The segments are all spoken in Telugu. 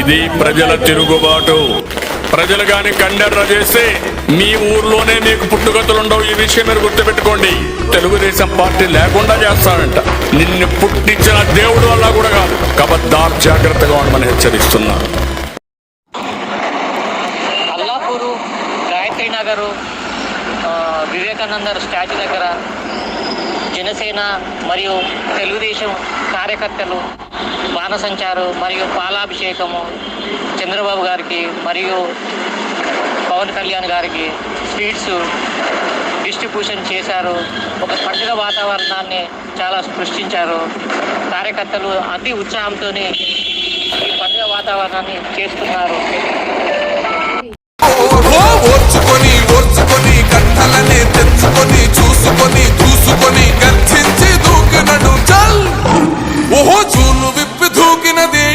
ఇది ప్రజల తిరుగుబాటు. ప్రజలు గాని కండర్ర చేస్తే మీ ఊర్లోనే మీకు పుట్టుగతులుండవు ఈ విషయం మీరు గుర్తుపెట్టుకోండి. తెలుగుదేశం పార్టీ లేకుండా చేస్తాడంట నిన్ను పుట్టించిన దేవుడు వల్ల కూడా కాదు. కబద్దార్ జాగ్రత్తగా ఉండమని హెచ్చరిస్తున్నా. అల్లాపూరు గాయత్రి నగరు వివేకానంద స్టాచ్యూ దగ్గర జనసేన మరియు తెలుగుదేశం కార్యకర్తలు బాణసంచారు మరియు పాలాభిషేకము చంద్రబాబు గారికి మరియు పవన్ కళ్యాణ్ గారికి స్వీట్స్ డిస్ట్రిబ్యూషన్ చేశారు. ఒక పండుగ వాతావరణాన్ని చాలా సృష్టించారు. కార్యకర్తలు అతి ఉత్సాహంతోనే ఈ పండుగ వాతావరణాన్ని చేస్తున్నారు. ఓర్చుకొని ఓర్చుకొని కట్టలనే తెచ్చుకొని చూసుకొని చూసుకొని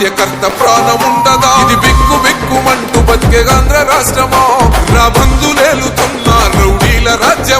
కార్యకర్త ప్రాణం ఉండదా ఇది బిక్కు బిక్కుమంటూ బతికే ఆంధ్ర రాష్ట్రమా? నా బంధులేలుతున్న రౌడీల రాజ్యం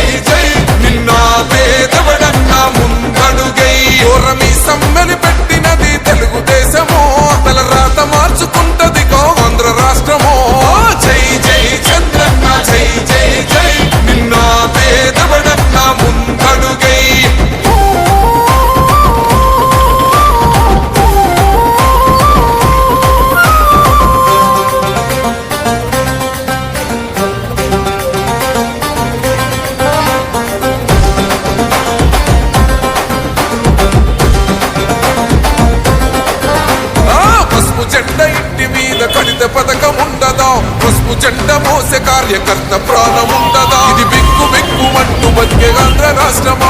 ఓరమి సమ్మెలి పెట్టినది తెలుగుదేశము. తల రాత మార్చుకుంటది జెండ మోసే కార్యకర్త ప్రాణం ఉండదా ఇది బిక్కు బిక్కు మట్టు బతికే Andhra రాష్ట్రమా?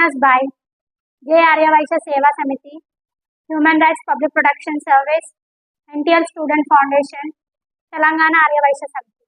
Governors by J Aryavysya Seva Samiti human rights public production service NTL student foundation Telangana Aryavysya Samiti